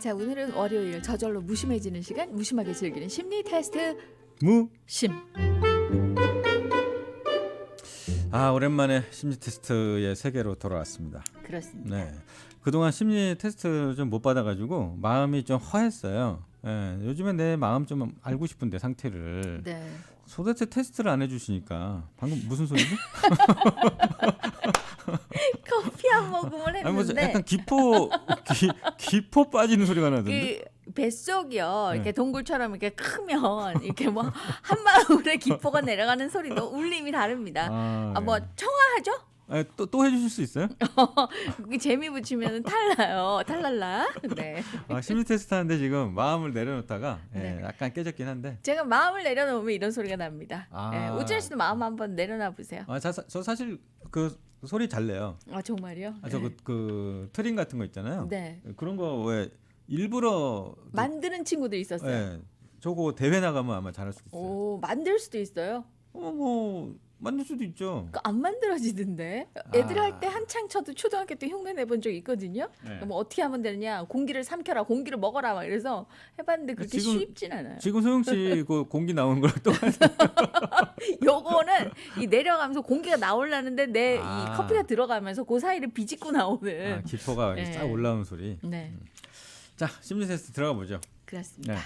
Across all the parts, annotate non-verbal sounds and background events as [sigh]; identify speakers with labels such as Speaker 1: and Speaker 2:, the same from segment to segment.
Speaker 1: 자 오늘은 월요일 저절로 무심해지는 시간 무심하게 즐기는 심리 테스트
Speaker 2: 무.
Speaker 1: 심.
Speaker 2: 아 오랜만에 심리 테스트의 세계로 돌아왔습니다.
Speaker 1: 그렇습니다.
Speaker 2: 네. 그동안 심리 테스트 좀 못 받아가지고 마음이 좀 허했어요. 예, 요즘에 내 마음 좀 알고 싶은데 상태를
Speaker 1: 네.
Speaker 2: 도대체 테스트를 안 해주시니까 방금 무슨 소리지? [laughs] [laughs]
Speaker 1: 커피 한 모금을
Speaker 2: 아니 뭐
Speaker 1: 했는데
Speaker 2: 약간 기포 기, 기포 빠지는 소리가 나던데.
Speaker 1: 그 뱃속이요
Speaker 2: 네.
Speaker 1: 이렇게 동굴처럼 이렇게 크면 이렇게 뭐한 방울에 기포가 내려가는 소리도 울림이 다릅니다.
Speaker 2: 아,
Speaker 1: 아뭐
Speaker 2: 네.
Speaker 1: 청아하죠?
Speaker 2: 아, 또, 또 해주실 수 있어요?
Speaker 1: 그 [laughs] 재미 붙이면 탈라요. 탈랄라. 네.
Speaker 2: 아, 심리 테스트 하는데 지금 마음을 내려놓다가 예,
Speaker 1: 네.
Speaker 2: 약간 깨졌긴 한데
Speaker 1: 제가 마음을 내려놓으면 이런 소리가 납니다.
Speaker 2: 아.
Speaker 1: 네. 오진아 씨도 마음 한번 내려놔 보세요.
Speaker 2: 아, 자, 저 사실 그 소리 잘 내요.
Speaker 1: 아 정말요?
Speaker 2: 아, 저그 그 트림 같은 거 있잖아요.
Speaker 1: 네.
Speaker 2: 그런 거 왜 일부러
Speaker 1: 만드는 친구들 있었어요.
Speaker 2: 예, 저거 대회 나가면 아마 잘할 수도 있어요.
Speaker 1: 오 만들 수도 있어요.
Speaker 2: 어, 뭐 만들 수도 있죠.
Speaker 1: 그안 만들어지던데. 애들
Speaker 2: 아.
Speaker 1: 할 때 한창 쳐도 초등학교 때 흉내 내본 적 있거든요.
Speaker 2: 네.
Speaker 1: 뭐 어떻게 하면 되느냐? 공기를 삼켜라, 공기를 먹어라 막 이래서 해봤는데 그렇게
Speaker 2: 지금-
Speaker 1: 쉽진 않아요.
Speaker 2: 지금 소영 씨 그 [laughs] 공기 나오는 거랑 똑같. [laughs]
Speaker 1: 요거는 이 내려가면서 공기가 나오려는데 내 이
Speaker 2: 아.
Speaker 1: 커피가 들어가면서 그 사이를 비집고 나오는.
Speaker 2: 아, 기포가
Speaker 1: 네.
Speaker 2: 싹 올라오는 소리.
Speaker 1: 네,
Speaker 2: 자, 심리 테스트 들어가 보죠.
Speaker 1: 그렇습니다.
Speaker 2: 네.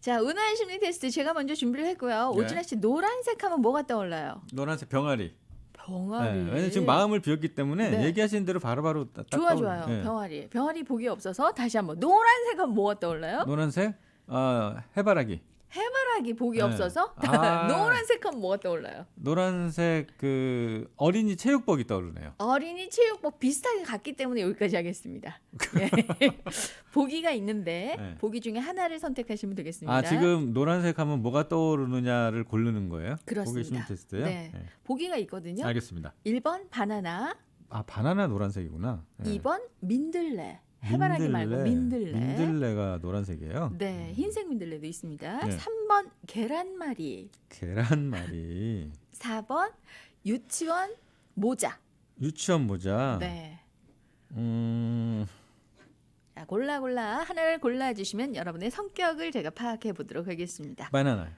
Speaker 1: 자, 은하의 심리 테스트 제가 먼저 준비를 했고요.
Speaker 2: 네.
Speaker 1: 오진아 씨 노란색 하면 뭐가 떠올라요?
Speaker 2: 노란색 병아리. 네,
Speaker 1: 병아리.
Speaker 2: 왜냐면 지금 마음을 비웠기 때문에
Speaker 1: 네.
Speaker 2: 얘기하시는 대로 바로바로 딱
Speaker 1: 좋아 좋아요.
Speaker 2: 예.
Speaker 1: 병아리. 병아리 복이 없어서 다시 한번 노란색 하면 뭐가 떠올라요?
Speaker 2: 노란색 아 해바라기.
Speaker 1: 해바라기 복이
Speaker 2: 네.
Speaker 1: 없어서
Speaker 2: 아. [laughs]
Speaker 1: 노란색 하면 뭐가 떠올라요?
Speaker 2: 노란색 그 어린이 체육복이 떠오르네요.
Speaker 1: 어린이 체육복 비슷하게 갔기 때문에 여기까지 하겠습니다. [laughs] [laughs] 예. 보기가 있는데
Speaker 2: 네.
Speaker 1: 보기 중에 하나를 선택하시면 되겠습니다.
Speaker 2: 아 지금 노란색 하면 뭐가 떠오르느냐를 고르는 거예요?
Speaker 1: 그렇습니다.
Speaker 2: 테스트요?
Speaker 1: 네. 보기가 있거든요.
Speaker 2: 알겠습니다.
Speaker 1: 1번 바나나,
Speaker 2: 아 바나나 노란색이구나. 네.
Speaker 1: 2번 민들레. 해바라기 말고 민들레.
Speaker 2: 민들레가 노란색이에요.
Speaker 1: 네, 흰색 민들레도 있습니다.
Speaker 2: 네.
Speaker 1: 3번 계란말이,
Speaker 2: 계란말이,
Speaker 1: 4번 유치원 모자.
Speaker 2: 유치원 모자.
Speaker 1: 네.
Speaker 2: 음,
Speaker 1: 자, 골라 골라 하나를 골라 주시면 여러분의 성격을 제가 파악해 보도록 하겠습니다.
Speaker 2: 바나나.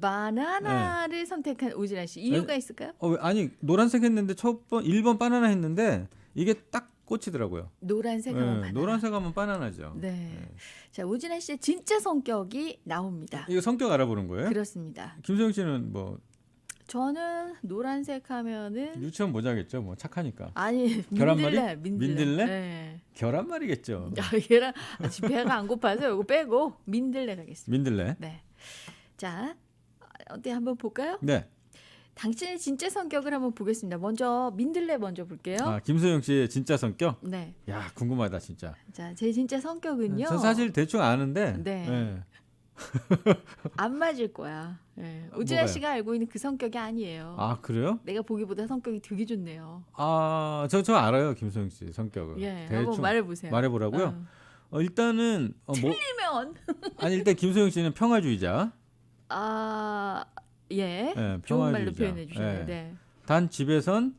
Speaker 1: 바나나를 선택한 오진아 씨 이유가 있을까요?
Speaker 2: 어, 왜- 아니 노란색 했는데 첫 번 1번 바나나 했는데 이게 딱 꽂히더라고요.
Speaker 1: 노란색 하면
Speaker 2: 네,
Speaker 1: 바나나.
Speaker 2: 노란색 하면 바나나죠.
Speaker 1: 네. 자, 오진아 씨의 진짜 성격이 나옵니다.
Speaker 2: 이거 성격 알아보는 거예요?
Speaker 1: 그렇습니다.
Speaker 2: 김소영 씨는 뭐
Speaker 1: 저는 노란색 하면은
Speaker 2: 유치원 모자겠죠. 뭐 착하니까.
Speaker 1: 아니? 민들레 민들레.
Speaker 2: 민들레?
Speaker 1: 네.
Speaker 2: 계란말이겠죠. [laughs]
Speaker 1: 아, 얘랑 아직 배가 안 고파서 이거 빼고 민들레 가겠습니다.
Speaker 2: 민들레.
Speaker 1: 네. 자, 어때 한번 볼까요?
Speaker 2: 네.
Speaker 1: 당신의 진짜 성격을 한번 보겠습니다. 먼저 민들레 먼저 볼게요.
Speaker 2: 아 김소영 씨의 진짜 성격?
Speaker 1: 네.
Speaker 2: 야 궁금하다 진짜.
Speaker 1: 자, 제 진짜 성격은요.
Speaker 2: 저 사실 대충 아는데.
Speaker 1: 네.
Speaker 2: 예. [laughs]
Speaker 1: 안 맞을 거야. 예. 오진아
Speaker 2: 뭐가요?
Speaker 1: 씨가 알고 있는 그 성격이 아니에요.
Speaker 2: 아 그래요?
Speaker 1: 내가 보기보다 성격이 되게 좋네요.
Speaker 2: 아저 저 알아요 김소영 씨 성격을.
Speaker 1: 예, 한번 말해보세요.
Speaker 2: 말해보라고요?
Speaker 1: 어.
Speaker 2: 어, 일단은 어, 뭐
Speaker 1: 틀리면
Speaker 2: 아니 일단 김소영 씨는 평화주의자.
Speaker 1: 아 예,
Speaker 2: 예,
Speaker 1: 좋은 말로
Speaker 2: 평화주의자.
Speaker 1: 표현해 주셔요.
Speaker 2: 예.
Speaker 1: 네.
Speaker 2: 단 집에선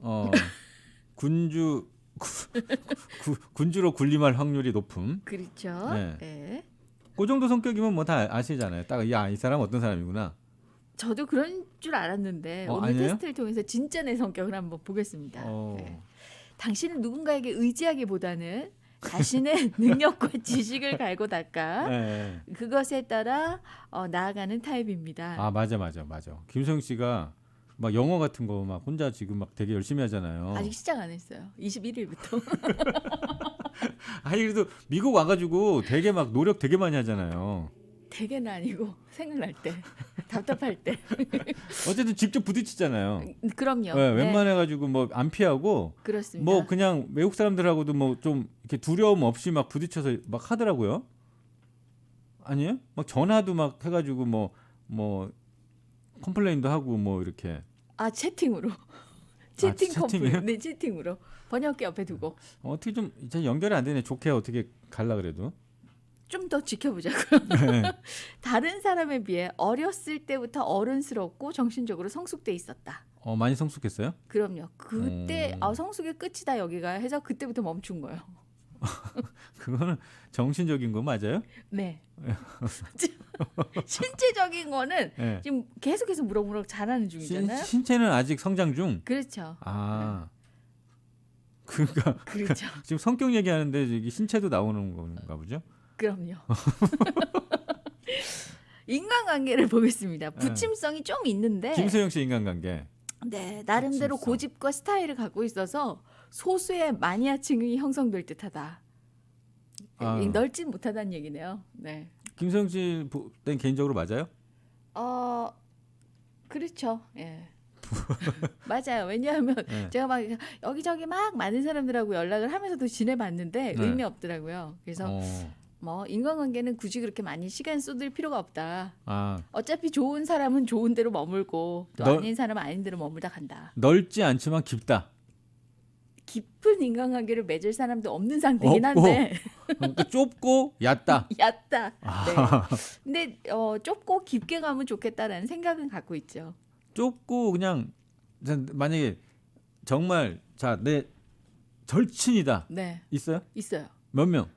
Speaker 2: 어 [laughs] 군주 구, 구, 군주로 군림할 확률이 높음.
Speaker 1: 그렇죠.
Speaker 2: 네.
Speaker 1: 예.
Speaker 2: 그 정도 성격이면 뭐 다 아시잖아요. 딱 야 이 사람 어떤 사람이구나.
Speaker 1: 저도 그런 줄 알았는데
Speaker 2: 어,
Speaker 1: 오늘
Speaker 2: 아니에요?
Speaker 1: 테스트를 통해서 진짜 내 성격을 한번 보겠습니다.
Speaker 2: 어.
Speaker 1: 네. 당신은 누군가에게 의지하기보다는 자신의 [laughs] 능력과 지식을 갈고 닦아
Speaker 2: 예, 예.
Speaker 1: 그것에 따라 어, 나아가는 타입입니다.
Speaker 2: 아 맞아 맞아 맞아. 김소영 씨가 막 영어 같은 거 막 혼자 지금 막 되게 열심히 하잖아요.
Speaker 1: 아직 시작 안 했어요. 21일부터. [laughs]
Speaker 2: 아니 그래도 미국 와가지고 되게 막 노력 되게 많이 하잖아요.
Speaker 1: 대개는 아니고 [laughs] 생각날 때, 답답할 때. [laughs]
Speaker 2: 어쨌든 직접 부딪히잖아요.
Speaker 1: 그럼요.
Speaker 2: 네,
Speaker 1: 네,
Speaker 2: 웬만해 가지고 뭐 안 피하고
Speaker 1: 그렇습니다.
Speaker 2: 뭐 그냥 외국 사람들하고도 뭐 좀 이렇게 두려움 없이 막 부딪혀서 막 하더라고요. 아니에요? 막 전화도 막 해가지고 뭐뭐 컴플레인도 하고 뭐 이렇게
Speaker 1: 아 채팅으로. 채팅
Speaker 2: 채팅이요?
Speaker 1: 커플. 네, 채팅으로. 번역기 옆에 두고
Speaker 2: 어떻게 좀 이제 연결이 안 되네. 좋게 어떻게 갈라 그래도.
Speaker 1: 좀 더 지켜보자고요.
Speaker 2: 네. [laughs]
Speaker 1: 다른 사람에 비해 어렸을 때부터 어른스럽고 정신적으로 성숙돼 있었다.
Speaker 2: 어 많이 성숙했어요?
Speaker 1: 그럼요. 그때
Speaker 2: 음.
Speaker 1: 아 성숙의 끝이다 여기가 해서 그때부터 멈춘 거예요. [laughs]
Speaker 2: 그거는 정신적인 거 맞아요?
Speaker 1: 네. [laughs] 신체적인 거는
Speaker 2: 예.
Speaker 1: 지금 계속해서 무럭무럭 자라는
Speaker 2: 신,
Speaker 1: 중이잖아요.
Speaker 2: 신체는 아직 성장 중.
Speaker 1: 그렇죠.
Speaker 2: 아. 그러니까
Speaker 1: 그렇죠.
Speaker 2: 지금 성격 얘기하는데 여기 신체도 나오는 건가 보죠?
Speaker 1: 그럼요. [laughs] 인간관계를 보겠습니다.
Speaker 2: 네.
Speaker 1: 부침성이 좀 있는데
Speaker 2: 김소영 씨 인간관계.
Speaker 1: 네, 나름대로
Speaker 2: 부침성.
Speaker 1: 고집과 스타일을 갖고 있어서 소수의 마니아층이 형성될 듯하다.
Speaker 2: 아.
Speaker 1: 넓진 못하다는 얘기네요. 네.
Speaker 2: 김소영 씨는 개인적으로 맞아요?
Speaker 1: 어 그렇죠. 예. [laughs] 맞아요. 왜냐하면
Speaker 2: 네.
Speaker 1: 제가 막 여기저기 막 많은 사람들하고 연락을 하면서도 지내봤는데
Speaker 2: 네.
Speaker 1: 의미 없더라고요. 그래서
Speaker 2: 어.
Speaker 1: 뭐 인간관계는 굳이 그렇게 많이 시간 쏟을 필요가 없다.
Speaker 2: 아
Speaker 1: 어차피 좋은 사람은 좋은 대로 머물고 또
Speaker 2: 너-
Speaker 1: 아닌 사람은 아닌 대로 머물다 간다.
Speaker 2: 넓지 않지만 깊다.
Speaker 1: 깊은 인간관계를 맺을 사람도 없는 상태긴
Speaker 2: 없고.
Speaker 1: 한데
Speaker 2: 그러니까 좁고 얕다. [laughs]
Speaker 1: 얕다. 네.
Speaker 2: 아,
Speaker 1: 근데 어, 좁고 깊게 가면 좋겠다라는 생각은 갖고 있죠.
Speaker 2: 좁고 그냥 만약에 정말 자 내 절친이다
Speaker 1: 네,
Speaker 2: 있어요?
Speaker 1: 있어요.
Speaker 2: 몇 명?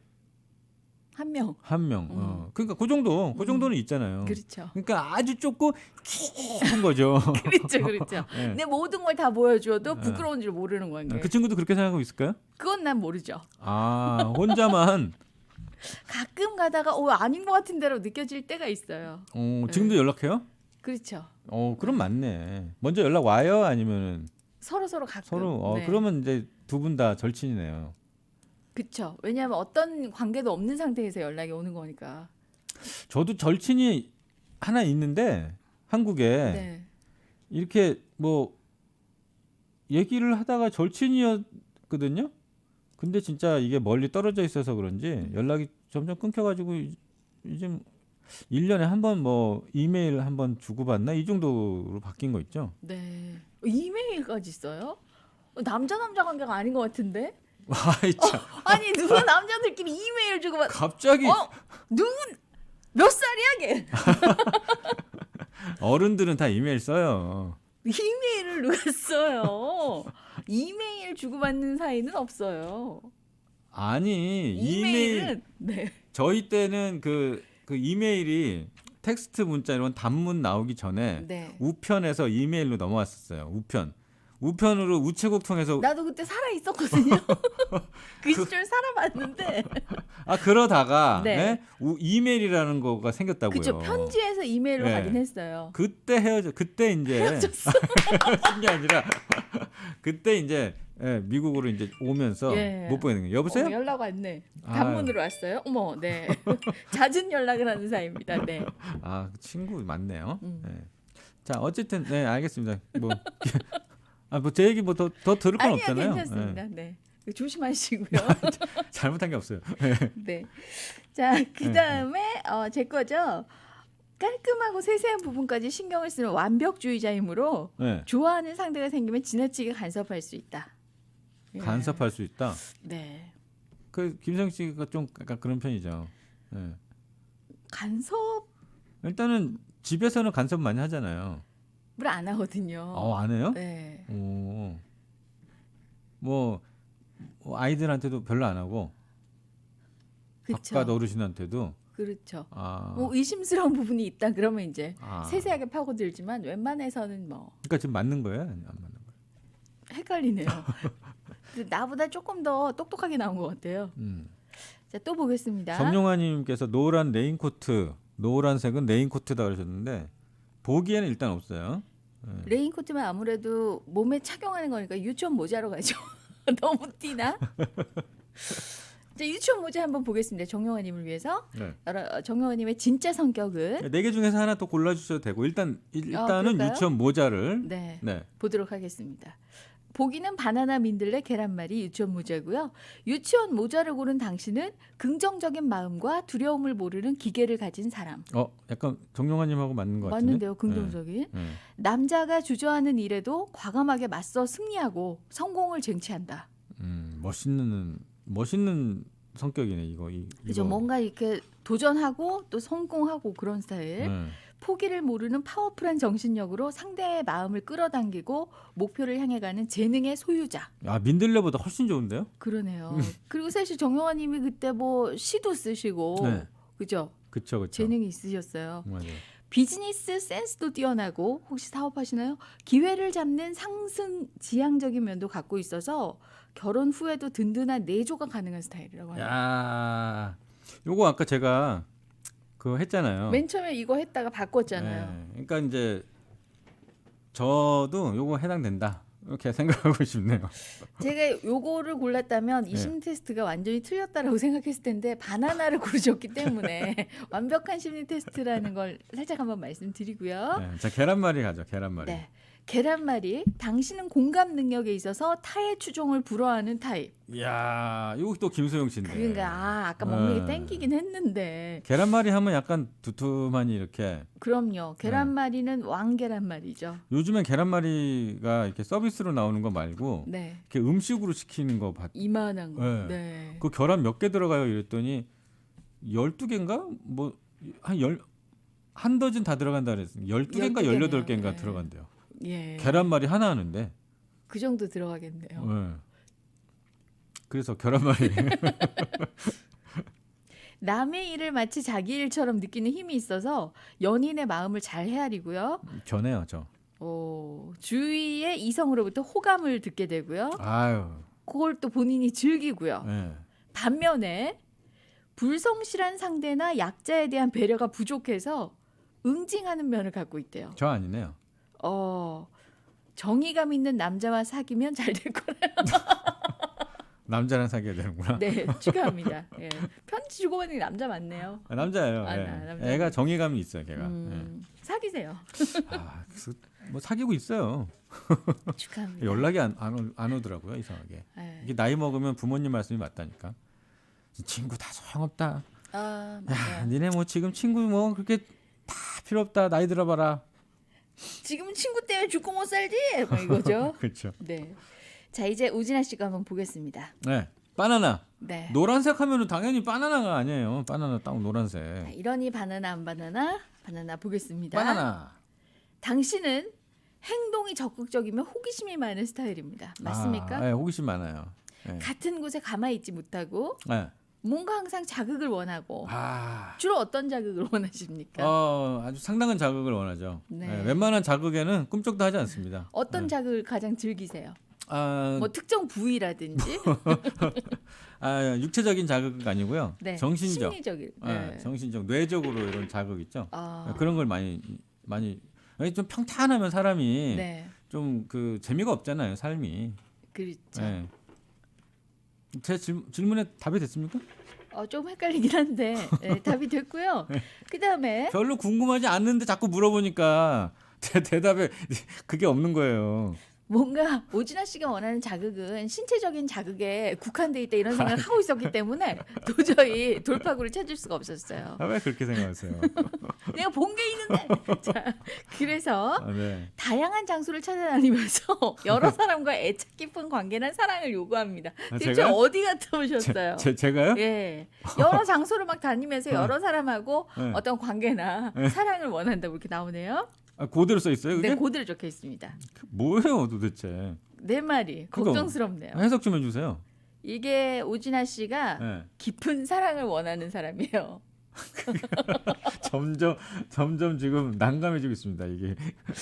Speaker 1: 한 명.
Speaker 2: 한 명. 어. 그러니까 그 정도, 그 정도는 있잖아요.
Speaker 1: 음. 그렇죠.
Speaker 2: 그러니까 아주 좁고 깊은 거죠. [laughs]
Speaker 1: 그렇죠, 그렇죠. [laughs]
Speaker 2: 네.
Speaker 1: 내 모든 걸 다 보여줘도
Speaker 2: 네.
Speaker 1: 부끄러운 줄 모르는 관계.
Speaker 2: 그 친구도 그렇게 생각하고 있을까요?
Speaker 1: 그건 난 모르죠.
Speaker 2: 아 혼자만 [laughs]
Speaker 1: 가끔 가다가 어 아닌 것 같은 대로 느껴질 때가 있어요.
Speaker 2: 어, 지금도 연락해요?
Speaker 1: 그렇죠.
Speaker 2: 어 그럼 맞네. 먼저 연락 와요? 아니면은
Speaker 1: 서로 서로 가끔.
Speaker 2: 서로 어
Speaker 1: 네.
Speaker 2: 그러면 이제 두 분 다 절친이네요.
Speaker 1: 그렇죠. 왜냐하면 어떤 관계도 없는 상태에서 연락이 오는 거니까.
Speaker 2: 저도 절친이 하나 있는데 한국에
Speaker 1: 네.
Speaker 2: 이렇게 뭐 얘기를 하다가 절친이었거든요. 근데 진짜 이게 멀리 떨어져 있어서 그런지 연락이 점점 끊겨가지고 이- 요즘 1년에 한 번 뭐 이메일 한 번 주고받나 이 정도로 바뀐 거 있죠.
Speaker 1: 네. 이메일까지? 어, 남자 남자 관계가 아닌 것 같은데?
Speaker 2: 아이 참.
Speaker 1: 아니 누가 남자들끼리 이메일 주고 받...
Speaker 2: 갑자기
Speaker 1: 어 누군 몇 살이야 걔? [laughs]
Speaker 2: 어른들은 다 이메일 써요.
Speaker 1: 이메일을 누가 써요? 이메일 주고받는 사이는 없어요.
Speaker 2: 아니 이메일
Speaker 1: 이메일은 네.
Speaker 2: 저희 때는 그, 그 이메일이 텍스트 문자 이런 단문 나오기 전에
Speaker 1: 네.
Speaker 2: 우편에서 이메일로 넘어왔었어요. 우편. 우편으로 우체국 통해서
Speaker 1: 나도 그때 살아 있었거든요. [laughs] 그 시절 살아봤는데.
Speaker 2: 아 그러다가
Speaker 1: 네.
Speaker 2: 예? 우- 이메일이라는 거가 생겼다고요.
Speaker 1: 그죠 편지에서 이메일로
Speaker 2: 네.
Speaker 1: 가긴 했어요.
Speaker 2: 그때 헤어져 그때 이제
Speaker 1: 헤어졌어. [laughs]
Speaker 2: 쓴게 아니라 그때 이제 예, 미국으로 이제 오면서
Speaker 1: 예.
Speaker 2: 못 보내는 거예요. 여보세요?
Speaker 1: 어, 연락 왔네.
Speaker 2: 아.
Speaker 1: 단문으로 왔어요. 어머, 네. [laughs] 잦은 연락을 하는 사이입니다. 네.
Speaker 2: 아 친구 맞네요.
Speaker 1: 음.
Speaker 2: 예. 자 어쨌든 네 알겠습니다. 뭐 아, 뭐 제 얘기 뭐 더 더 들을 건
Speaker 1: 아니요,
Speaker 2: 없잖아요.
Speaker 1: 괜찮습니다.
Speaker 2: 예.
Speaker 1: 네. 조심하시고요. [laughs]
Speaker 2: 잘못한 게 없어요.
Speaker 1: 네. 자, 그 다음에 어, 제 거죠. 깔끔하고 세세한 부분까지 신경을 쓰는 완벽주의자이므로
Speaker 2: 네.
Speaker 1: 좋아하는 상대가 생기면 지나치게 간섭할 수 있다. 예.
Speaker 2: 간섭할 수 있다.
Speaker 1: 네.
Speaker 2: 그 김성 씨가 좀 약간 그런 편이죠. 예.
Speaker 1: 간섭을
Speaker 2: 일단은 집에서는 간섭 많이 하잖아요.
Speaker 1: 안 하거든요.
Speaker 2: 어, 안 해요?
Speaker 1: 네.
Speaker 2: 오. 뭐, 뭐 아이들한테도 별로 안 하고
Speaker 1: 그렇죠.
Speaker 2: 바깥 어르신한테도
Speaker 1: 그렇죠.
Speaker 2: 아,
Speaker 1: 뭐 의심스러운 부분이 있다 그러면 이제
Speaker 2: 아.
Speaker 1: 세세하게 파고들지만 웬만해서는 뭐
Speaker 2: 그러니까 지금 맞는 거예요? 아니, 안 맞는 거예요?
Speaker 1: 헷갈리네요. [laughs] 근데 나보다 조금 더 똑똑하게 나온 것 같아요.
Speaker 2: 음.
Speaker 1: 자 또 보겠습니다.
Speaker 2: 정용화님께서 노란 레인코트, 노란색은 레인코트다 그러셨는데 보기에는 일단 없어요.
Speaker 1: 레인코트만 아무래도 몸에 착용하는 거니까 유치원 모자로 가죠. [laughs] 너무 티나? 자 유치원 모자 한번 보겠습니다. 정용화님을 위해서
Speaker 2: 네.
Speaker 1: 여러- 정용화님의 진짜 성격은
Speaker 2: 네 개 중에서 하나 또 골라 주셔도 되고 일단 일단은
Speaker 1: 그럴까요?
Speaker 2: 유치원 모자를
Speaker 1: 네
Speaker 2: 네.
Speaker 1: 보도록 하겠습니다. 보기는 바나나 민들레 계란말이 유치원 모자고요. 유치원 모자를 고른 당신은 긍정적인 마음과 두려움을 모르는 기계를 가진 사람.
Speaker 2: 어 약간 정용화님하고 맞는 것 같은데.
Speaker 1: 맞는데요, 긍정적인.
Speaker 2: 네.
Speaker 1: 남자가 주저하는 일에도 과감하게 맞서 승리하고 성공을 쟁취한다.
Speaker 2: 음, 멋있는 멋있는 성격이네 이거. 이,
Speaker 1: 그죠? 뭔가 이렇게 도전하고 또 성공하고 그런 스타일.
Speaker 2: 네.
Speaker 1: 포기를 모르는 파워풀한 정신력으로 상대의 마음을 끌어당기고 목표를 향해 가는 재능의 소유자.
Speaker 2: 야 민들레보다 훨씬 좋은데요?
Speaker 1: 그러네요. 그리고 사실 정영화님이 그때 뭐 시도 쓰시고
Speaker 2: 네.
Speaker 1: 그죠?
Speaker 2: 그쵸 그쵸.
Speaker 1: 재능이 있으셨어요.
Speaker 2: 맞아요.
Speaker 1: 비즈니스 센스도 뛰어나고 혹시 사업하시나요? 기회를 잡는 상승 지향적인 면도 갖고 있어서 결혼 후에도 든든한 내조가 가능한 스타일이라고 합니다.
Speaker 2: 야, 요거 아까 제가 그거 했잖아요.
Speaker 1: 맨 처음에 이거 했다가 바꿨잖아요.
Speaker 2: 네, 그러니까 이제 저도 요거 해당된다 이렇게 [laughs] 생각하고 싶네요.
Speaker 1: 제가 요거를 골랐다면 이
Speaker 2: 네.
Speaker 1: 심리 테스트가 완전히 틀렸다라고 [laughs] 생각했을 텐데 바나나를 고르셨기 때문에 [laughs] 완벽한 심리 테스트라는 걸 살짝 한번 말씀드리고요.
Speaker 2: 네, 자 계란말이 가죠. 계란말이.
Speaker 1: 네. 계란말이 당신은 공감 능력에 있어서 타의 추종을 불허하는 타입.
Speaker 2: 이야, 이거 또 김소영 씨인데.
Speaker 1: 그러니까 아 아까 먹는 게
Speaker 2: 네.
Speaker 1: 땡기긴 했는데
Speaker 2: 계란말이 하면 약간 두툼하니 이렇게.
Speaker 1: 그럼요. 계란말이는 왕 계란말이죠.
Speaker 2: 요즘엔 계란말이가 이렇게 서비스로 나오는 거 말고
Speaker 1: 네.
Speaker 2: 이렇게 음식으로 시키는 거 봤.
Speaker 1: 이만한 거.
Speaker 2: 네.
Speaker 1: 네.
Speaker 2: 그 계란 몇 개 들어가요? 이랬더니 12개인가? 뭐한열한 더즌 다 들어간다 그랬어요. 12개인가
Speaker 1: 12개네요.
Speaker 2: 18개인가
Speaker 1: 네.
Speaker 2: 들어간대요.
Speaker 1: 예.
Speaker 2: 계란말이 하나 하는데.
Speaker 1: 그 정도 들어가겠네요.
Speaker 2: 네. 그래서 계란말이 [laughs]
Speaker 1: 남의 일을 마치 자기 일처럼 느끼는 힘이 있어서 연인의 마음을 잘 헤아리고요.
Speaker 2: 견해요, 저.
Speaker 1: 오, 주위의 이성으로부터 호감을 듣게 되고요.
Speaker 2: 아유.
Speaker 1: 그걸 또 본인이 즐기고요.
Speaker 2: 네.
Speaker 1: 반면에 불성실한 상대나 약자에 대한 배려가 부족해서 응징하는 면을 갖고 있대요.
Speaker 2: 저 아니네요.
Speaker 1: 어, 정의감 있는 남자와 사귀면 잘 될 거라. [laughs]
Speaker 2: 남자랑 사귀어야 되는구나.
Speaker 1: 네, 축하합니다. 예. 편지 주고 받는 게 남자 맞네요.
Speaker 2: 아, 남자예요.
Speaker 1: 아,
Speaker 2: 예.
Speaker 1: 나- 남자.
Speaker 2: 애가 정의감이 있어요, 걔가.
Speaker 1: 음, 사귀세요.
Speaker 2: 예. [laughs] 아, 그래서 뭐 사귀고 있어요. [laughs]
Speaker 1: 축하합니다.
Speaker 2: 연락이 안, 안, 오- 안 오더라고요, 이상하게.
Speaker 1: 예.
Speaker 2: 이게 나이 먹으면 부모님 말씀이 맞다니까. 친구 다 소용없다.
Speaker 1: 아,
Speaker 2: 야,
Speaker 1: 맞아요.
Speaker 2: 니네 뭐 지금 친구 뭐 그렇게 다 필요 없다. 나이 들어봐라.
Speaker 1: 지금 친구 때문에 죽고 못 살지? 뭐 [laughs] 이거죠.
Speaker 2: 그렇죠.
Speaker 1: 네. 자, 이제 우진아 씨가 한번 보겠습니다.
Speaker 2: 네, 바나나.
Speaker 1: 네.
Speaker 2: 노란색 하면은 당연히 바나나가 아니에요. 바나나 딱
Speaker 1: 자,
Speaker 2: 노란색.
Speaker 1: 이러니 바나나 안 바나나? 바나나 보겠습니다.
Speaker 2: 바나나.
Speaker 1: 당신은 행동이 적극적이며 호기심이 많은 스타일입니다. 맞습니까?
Speaker 2: 아, 네, 호기심 많아요. 네.
Speaker 1: 같은 곳에 가만히 있지 못하고
Speaker 2: 네.
Speaker 1: 뭔가 항상 자극을 원하고
Speaker 2: 아.
Speaker 1: 주로 어떤 자극을 [laughs] 원하십니까?
Speaker 2: 어, 아주 상당한 자극을 원하죠.
Speaker 1: 네.
Speaker 2: 네, 웬만한 자극에는 꿈쩍도 하지 않습니다.
Speaker 1: 어떤
Speaker 2: 네.
Speaker 1: 자극을 가장 즐기세요?
Speaker 2: 아,
Speaker 1: 뭐 특정 부위라든지 [laughs]
Speaker 2: 아, 육체적인 자극은 아니고요.
Speaker 1: 네.
Speaker 2: 정신적,
Speaker 1: 심리적인
Speaker 2: 네.
Speaker 1: 네.
Speaker 2: 정신적, 뇌적으로 이런 자극 있죠.
Speaker 1: 아,
Speaker 2: 그런 걸 많이 많이 아니, 좀 평탄하면 사람이
Speaker 1: 네.
Speaker 2: 좀 그 재미가 없잖아요, 삶이.
Speaker 1: 그렇죠.
Speaker 2: 네. 제 질, 질문에 답이 됐습니까?
Speaker 1: 어, 좀 헷갈리긴 한데 네, 답이 됐고요. [laughs]
Speaker 2: 네.
Speaker 1: 그다음에
Speaker 2: 별로 궁금하지 않는데 자꾸 물어보니까 대, 대답에 그게 없는 거예요.
Speaker 1: 뭔가 오진아 씨가 원하는 자극은 신체적인 자극에 국한돼 있다 이런 생각을 하고 있었기 때문에 도저히 돌파구를 찾을 수가 없었어요.
Speaker 2: 아, 왜 그렇게 생각하세요? [laughs]
Speaker 1: 내가 본 게 있는데. [laughs] 자, 그래서
Speaker 2: 아, 네.
Speaker 1: 다양한 장소를 찾아다니면서 [laughs] 여러 사람과 애착 깊은 관계나 사랑을 요구합니다.
Speaker 2: 아,
Speaker 1: 대체? 어디 갔다 오셨어요?
Speaker 2: 제, 제 가요?
Speaker 1: 예, 여러 장소를 막 다니면서 여러 사람하고
Speaker 2: 네.
Speaker 1: 어떤 관계나 사랑을 원한다고 이렇게 나오네요.
Speaker 2: 아, 그대로 써 있어요, 그게?
Speaker 1: 네, 고대로 적혀 있습니다.
Speaker 2: 뭐예요, 도대체?
Speaker 1: 내 말이
Speaker 2: 그거-
Speaker 1: 걱정스럽네요.
Speaker 2: 해석 좀 해주세요.
Speaker 1: 이게 오진아 씨가
Speaker 2: 네.
Speaker 1: 깊은 사랑을 원하는 사람이에요. [laughs]
Speaker 2: 점점 점점 지금 난감해지고 있습니다. 이게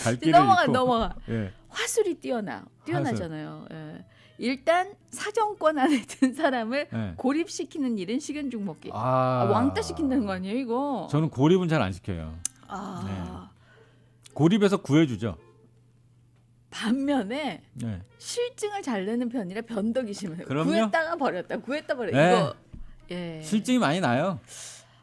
Speaker 2: 갈 길을
Speaker 1: 넘어가
Speaker 2: 잃고.
Speaker 1: 넘어가.
Speaker 2: 예.
Speaker 1: 화술이 뛰어나 뛰어나잖아요. 예. 일단 사정권 안에 든 사람을
Speaker 2: 예.
Speaker 1: 고립시키는 일은 식은 죽 먹기.
Speaker 2: 아,
Speaker 1: 아, 왕따 시킨다는 거 아니에요 이거?
Speaker 2: 저는 고립은 잘 안 시켜요.
Speaker 1: 아
Speaker 2: 고립에서 구해주죠.
Speaker 1: 반면에
Speaker 2: 네.
Speaker 1: 실증을 잘 내는 편이라 변덕이 심해요.
Speaker 2: 그럼요.
Speaker 1: 구했다가 버렸다. 구했다 버렸다.
Speaker 2: 네.
Speaker 1: 이거 예.
Speaker 2: 실증이 많이 나요.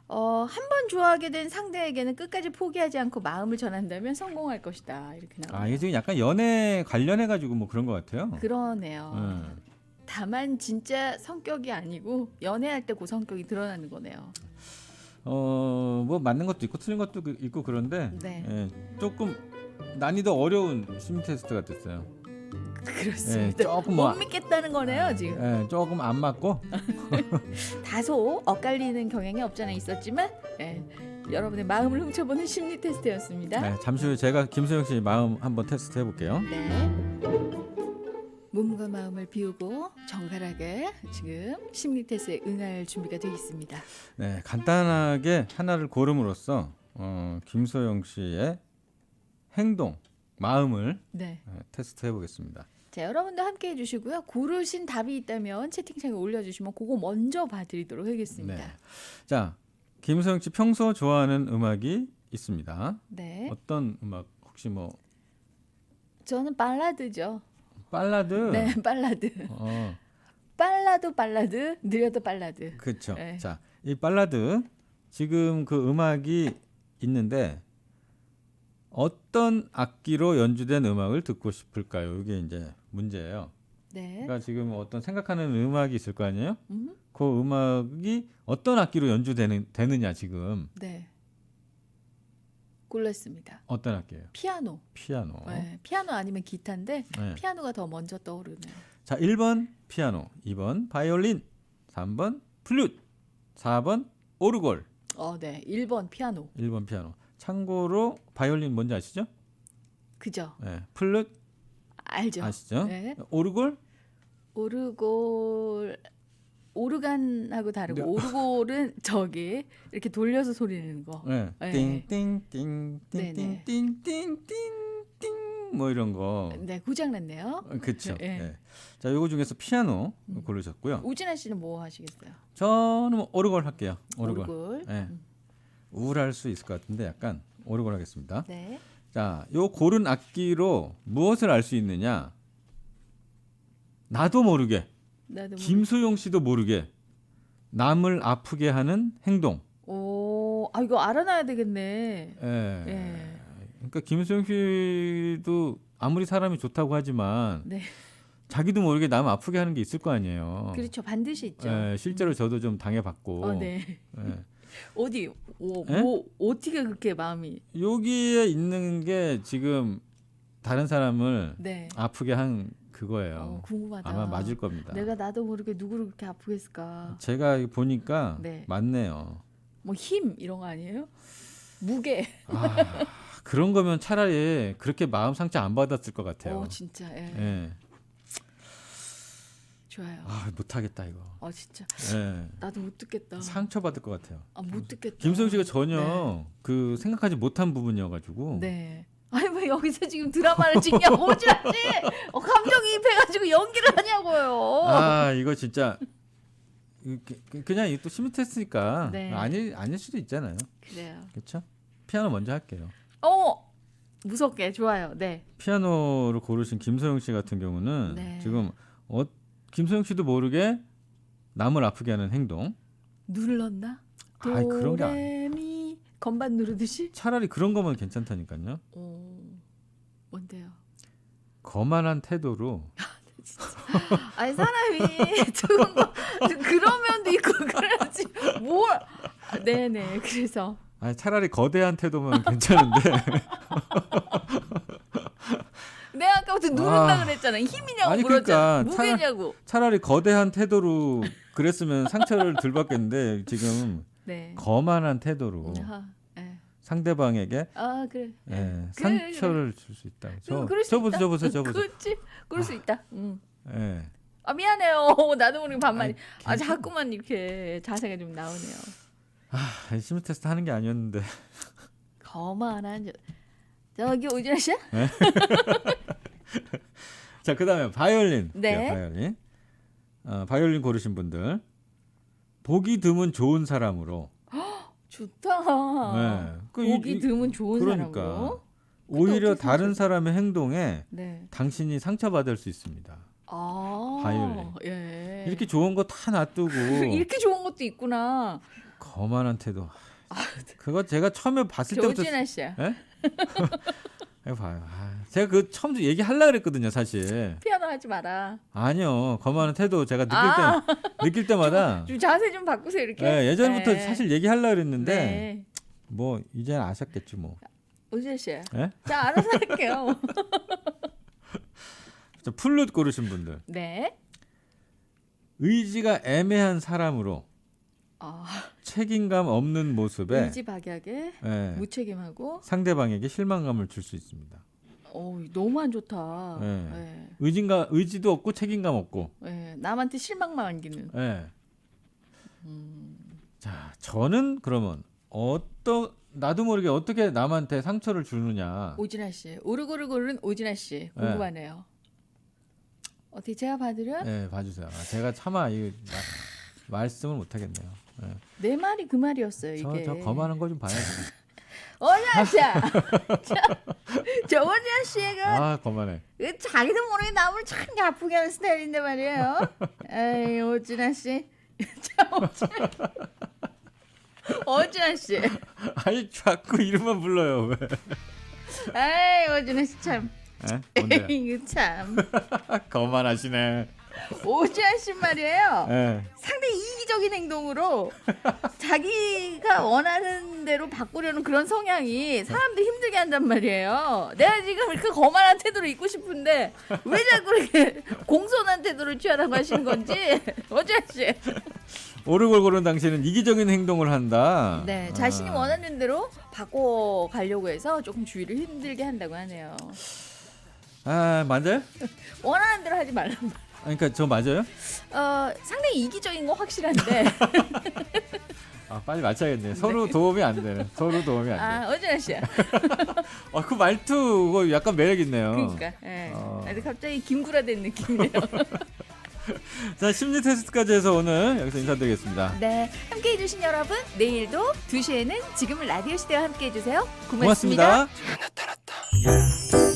Speaker 1: 어, 한 번 좋아하게 된 상대에게는 끝까지 포기하지 않고 마음을 전한다면 성공할 것이다. 이렇게 나와요.
Speaker 2: 아 이게 지금 약간 연애 관련해 가지고 뭐 그런 것 같아요.
Speaker 1: 그러네요.
Speaker 2: 음.
Speaker 1: 다만 진짜 성격이 아니고 연애할 때 그 성격이 드러나는 거네요.
Speaker 2: 어 뭐 맞는 것도 있고 틀린 것도 그- 있고 그런데
Speaker 1: 네.
Speaker 2: 예, 조금 난이도 어려운 심리 테스트가 됐어요.
Speaker 1: 그렇습니다.
Speaker 2: 예, 조금 뭐
Speaker 1: 못 믿겠다는 거네요, 지금.
Speaker 2: 예, 조금 안 맞고 [laughs]
Speaker 1: 다소 엇갈리는 경향이 없잖아 있었지만 예, 여러분의 마음을 훔쳐보는 심리 테스트였습니다.
Speaker 2: 네, 잠시 후에 제가 김소영 씨 마음 한번 테스트 해볼게요.
Speaker 1: 네. 몸과 마음을 비우고 정갈하게 지금 심리 테스트에 응할 준비가 되어 있습니다.
Speaker 2: 네, 간단하게 하나를 고름으로써 어, 김소영 씨의 행동, 마음을
Speaker 1: 네.
Speaker 2: 네, 테스트 해 보겠습니다.
Speaker 1: 자, 여러분도 함께 해주시고요. 고르신 답이 있다면 채팅창에 올려주시면 그거 먼저 봐드리도록 하겠습니다.
Speaker 2: 네. 자, 김소영 씨 평소 좋아하는 음악이 있습니다.
Speaker 1: 네.
Speaker 2: 어떤 음악 혹시 뭐
Speaker 1: 저는 발라드죠.
Speaker 2: 발라드?
Speaker 1: 네, [laughs] 발라드.
Speaker 2: 어,
Speaker 1: 빨라도 발라드, 느려도 발라드.
Speaker 2: 그렇죠.
Speaker 1: 네.
Speaker 2: 자, 이 발라드 지금 그 음악이 있는데 어떤 악기로 연주된 음악을 듣고 싶을까요? 이게 이제 문제예요.
Speaker 1: 네.
Speaker 2: 그러니까 지금 어떤 생각하는 음악이 있을 거 아니에요?
Speaker 1: 음,
Speaker 2: 그 음악이 어떤 악기로 연주되는 되느냐 지금
Speaker 1: 네. 골랐습니다.
Speaker 2: 어떤 악기예요?
Speaker 1: 피아노.
Speaker 2: 피아노.
Speaker 1: 네, 피아노 아니면 기타인데
Speaker 2: 네.
Speaker 1: 피아노가 더 먼저 떠오르네요.
Speaker 2: 자, 1번 피아노, 2번 바이올린, 3번 플룻, 4번 오르골,
Speaker 1: 어, 네. 1번 피아노.
Speaker 2: 1번 피아노. 참고로 바이올린 뭔지 아시죠?
Speaker 1: 그죠?
Speaker 2: 네. 플룻
Speaker 1: 알죠?
Speaker 2: 아시죠?
Speaker 1: 네.
Speaker 2: 오르골?
Speaker 1: 오르골 오르간하고 다르고
Speaker 2: 네.
Speaker 1: 오르골은 [laughs] 저기 이렇게 돌려서 소리 내는 거.
Speaker 2: 네.
Speaker 1: 네.
Speaker 2: 띵띵띵띵띵띵띵띵 뭐 이런 거.
Speaker 1: 네, 고장났네요.
Speaker 2: 그렇죠.
Speaker 1: 네.
Speaker 2: 네. 자, 요거 중에서 피아노
Speaker 1: 음.
Speaker 2: 고르셨고요.
Speaker 1: 우진아 씨는 뭐 하시겠어요?
Speaker 2: 저는 뭐 오르골 할게요. 오르골.
Speaker 1: 오르골.
Speaker 2: 네. 우울할 수 있을 것 같은데 약간 오르골 하겠습니다.
Speaker 1: 네.
Speaker 2: 자, 요 고른 악기로 무엇을 알 수 있느냐? 나도 모르게, 김소영 씨도 모르게 남을 아프게 하는 행동.
Speaker 1: 오, 아 이거 알아놔야 되겠네.
Speaker 2: 예.
Speaker 1: 예.
Speaker 2: 그러니까 김소영 씨도 아무리 사람이 좋다고 하지만
Speaker 1: 네.
Speaker 2: 자기도 모르게 남 아프게 하는 게 있을 거 아니에요.
Speaker 1: 그렇죠. 반드시 있죠.
Speaker 2: 예, 실제로 저도 좀 당해봤고.
Speaker 1: 어, 네.
Speaker 2: 예.
Speaker 1: 어디 오,
Speaker 2: 예?
Speaker 1: 뭐 어떻게 그렇게 마음이
Speaker 2: 여기에 있는 게 지금 다른 사람을
Speaker 1: 네.
Speaker 2: 아프게 한
Speaker 1: 어,
Speaker 2: 그거예요.
Speaker 1: 궁금하다.
Speaker 2: 아마 맞을 겁니다.
Speaker 1: 내가 나도 모르게 누구를 그렇게 아프게 했을까?
Speaker 2: 제가 보니까
Speaker 1: 네.
Speaker 2: 맞네요.
Speaker 1: 뭐 힘 이런 거 아니에요? 무게.
Speaker 2: 아, 그런 거면 차라리 그렇게 마음 상처 안 받았을 것 같아요.
Speaker 1: 어, 진짜. 예.
Speaker 2: 예.
Speaker 1: 좋아요.
Speaker 2: 아, 못하겠다 이거.
Speaker 1: 어, 진짜.
Speaker 2: 예.
Speaker 1: 나도 못 듣겠다.
Speaker 2: 상처 받을 것 같아요.
Speaker 1: 아, 못 듣겠다.
Speaker 2: 김소영 씨가 전혀
Speaker 1: 네.
Speaker 2: 그 생각하지 못한 부분이어가지고.
Speaker 1: 네. 아니 왜 여기서 지금 드라마를 찍냐고 [laughs] 오지라지 어, 감정이입해가지고 연기를 하냐고요.
Speaker 2: 아 이거 진짜 이게 그- 그냥 이또 심리 테스트니까
Speaker 1: 네.
Speaker 2: 아닐 아닐 수도 있잖아요.
Speaker 1: 그래요.
Speaker 2: 그렇죠? 피아노 먼저 할게요.
Speaker 1: 어 무섭게 좋아요. 네.
Speaker 2: 피아노를 고르신 김소영 씨 같은 경우는
Speaker 1: 네.
Speaker 2: 지금 어, 김소영 씨도 모르게 남을 아프게 하는 행동.
Speaker 1: 눌렀나?
Speaker 2: 아이, 그런 게 아니-
Speaker 1: 도레미 건반 누르듯이?
Speaker 2: 차라리 그런 거면 괜찮다니까요.
Speaker 1: 어 뭔데요?
Speaker 2: 거만한 태도로
Speaker 1: 아니 사람이 [laughs] 거 그런 면도 있고 그래야지 뭘? 아, 네네 그래서
Speaker 2: 아 차라리 거대한 태도면 괜찮은데 [laughs]
Speaker 1: 내가 아까부터 누른다
Speaker 2: 아.
Speaker 1: 그랬잖아. 힘이냐고
Speaker 2: 아니,
Speaker 1: 물었잖아.
Speaker 2: 그러니까 차라-
Speaker 1: 무게냐고.
Speaker 2: 차라리 거대한 태도로 그랬으면 상처를 덜 받겠는데 지금
Speaker 1: 네.
Speaker 2: 거만한 태도로
Speaker 1: 아하, 예.
Speaker 2: 상대방에게
Speaker 1: 아 그래.
Speaker 2: 예, 상처를 줄 수 있다. 저,
Speaker 1: 음, 그럴 수
Speaker 2: 저 보세요,
Speaker 1: 있다.
Speaker 2: 저 보세요, 저 보세요.
Speaker 1: 그렇지. 그럴 수 있다. 응.
Speaker 2: 예.
Speaker 1: 아 미안해요. [laughs] 나도 모르게 반말이. 아
Speaker 2: 괜찮-
Speaker 1: 자꾸만 이렇게 자세가 좀 나오네요.
Speaker 2: 아, 심리 테스트 하는 게 아니었는데. [laughs]
Speaker 1: 거만한 저. 저기 오진아 씨? [laughs]
Speaker 2: 자, 그다음에 바이올린.
Speaker 1: 네.
Speaker 2: 볼게요, 바이올린. 어, 바이올린 고르신 분들 보기 드문 좋은 사람으로.
Speaker 1: 좋다.
Speaker 2: 네. 그 이-
Speaker 1: 아, 보기
Speaker 2: 이-
Speaker 1: 드문 좋은
Speaker 2: 그러니까
Speaker 1: 사람으로.
Speaker 2: 오히려
Speaker 1: 어떻게
Speaker 2: 다른
Speaker 1: 생각하세요?
Speaker 2: 사람의 행동에
Speaker 1: 네.
Speaker 2: 당신이 상처받을 수 있습니다.
Speaker 1: 아.
Speaker 2: 바이올린.
Speaker 1: 예.
Speaker 2: 이렇게 좋은 거 다 놔두고 [laughs]
Speaker 1: 이렇게 좋은 것도 있구나.
Speaker 2: 거만한 태도. 그거 제가 처음에 봤을 때부터
Speaker 1: 조진아 씨. [laughs]
Speaker 2: 해봐요. 아, 제가 그 처음 얘기하려 그랬거든요, 사실.
Speaker 1: 피아노 하지 마라.
Speaker 2: 아니요, 거만한 태도 제가 느낄
Speaker 1: 아.
Speaker 2: 때 느낄 때마다 [laughs]
Speaker 1: 좀 자세 좀 바꾸세요 이렇게.
Speaker 2: 예, 예전부터
Speaker 1: 네.
Speaker 2: 사실 얘기하려 그랬는데
Speaker 1: 네.
Speaker 2: 뭐 이제 아셨겠지 뭐.
Speaker 1: 오진아 씨.
Speaker 2: 예?
Speaker 1: 자 알아서 할게요. [laughs]
Speaker 2: 자, 플룻 고르신 분들
Speaker 1: 네.
Speaker 2: 의지가 애매한 사람으로
Speaker 1: 아,
Speaker 2: 책임감 없는 모습에
Speaker 1: 의지박약에
Speaker 2: 예,
Speaker 1: 무책임하고
Speaker 2: 상대방에게 실망감을 줄 수 있습니다.
Speaker 1: 어, 너무 안 좋다.
Speaker 2: 네.
Speaker 1: 예.
Speaker 2: 의진가 의지도 없고 책임감 없고.
Speaker 1: 예, 남한테 실망만 안기는.
Speaker 2: 예.
Speaker 1: 음.
Speaker 2: 자, 저는 그러면 어떠 나도 모르게 어떻게 남한테 상처를 주느냐.
Speaker 1: 오진아 씨, 오르고르 고르는 오진아 씨 궁금하네요. 어떻게 제가 봐드려?
Speaker 2: 예, 봐주세요. 아, 제가 차마 이 마- 말씀을 못 하겠네요. 예.
Speaker 1: 내 말이 그 말이었어요 이게.
Speaker 2: 저, 저 거만한 거좀 봐야지.
Speaker 1: 오진아 씨, 저, 저 오진아 씨가
Speaker 2: 아, 거만해.
Speaker 1: 그 자기도 모르게 남을 참 아프게 하는 스타일인데 말이에요. 에이 오진아 씨, [laughs] 참 오진아, 오진아 씨,
Speaker 2: 아니 자꾸 이름만 불러요. 왜?
Speaker 1: 에이 오진아 씨 참,
Speaker 2: 예? 뭔데요? [laughs]
Speaker 1: 이거 참 [laughs]
Speaker 2: 거만하시네.
Speaker 1: 오진아 씨 말이에요.
Speaker 2: 예.
Speaker 1: 상당히 이기적인 행동으로 자기가 원하는 대로 바꾸려는 그런 성향이 사람들 힘들게 한단 말이에요. 내가 지금 그 거만한 태도를 있고 싶은데 왜 자꾸 이렇게 공손한 태도를 취하라고 하시는 건지 어찌하시?
Speaker 2: 오르골 고른 당신은 이기적인 행동을 한다.
Speaker 1: 네, 자신이
Speaker 2: 아.
Speaker 1: 원하는 대로 바꿔 가려고 해서 조금 주위를 힘들게 한다고 하네요.
Speaker 2: 아, 맞아요? [laughs]
Speaker 1: 원하는 대로 하지 말란 말.
Speaker 2: 아, 그러니까 저 맞아요?
Speaker 1: 어, 상당히 이기적인 건 확실한데 [laughs]
Speaker 2: 아, 빨리 맞춰야겠네. 서로 도움이 안 되네. 서로 도움이 안 돼.
Speaker 1: 아 어찌하시?
Speaker 2: 아, [laughs] 그 말투 그거 약간 매력 있네요.
Speaker 1: 그러니까. 예.
Speaker 2: 어.
Speaker 1: 갑자기 김구라 된 느낌이에요. [laughs]
Speaker 2: 자, 심리 테스트까지 해서 오늘 여기서 인사드리겠습니다.
Speaker 1: 네, 함께 해주신 여러분 내일도 2시에는 지금 라디오 시대와 함께 해주세요. 고맙습니다.
Speaker 2: 고맙습니다.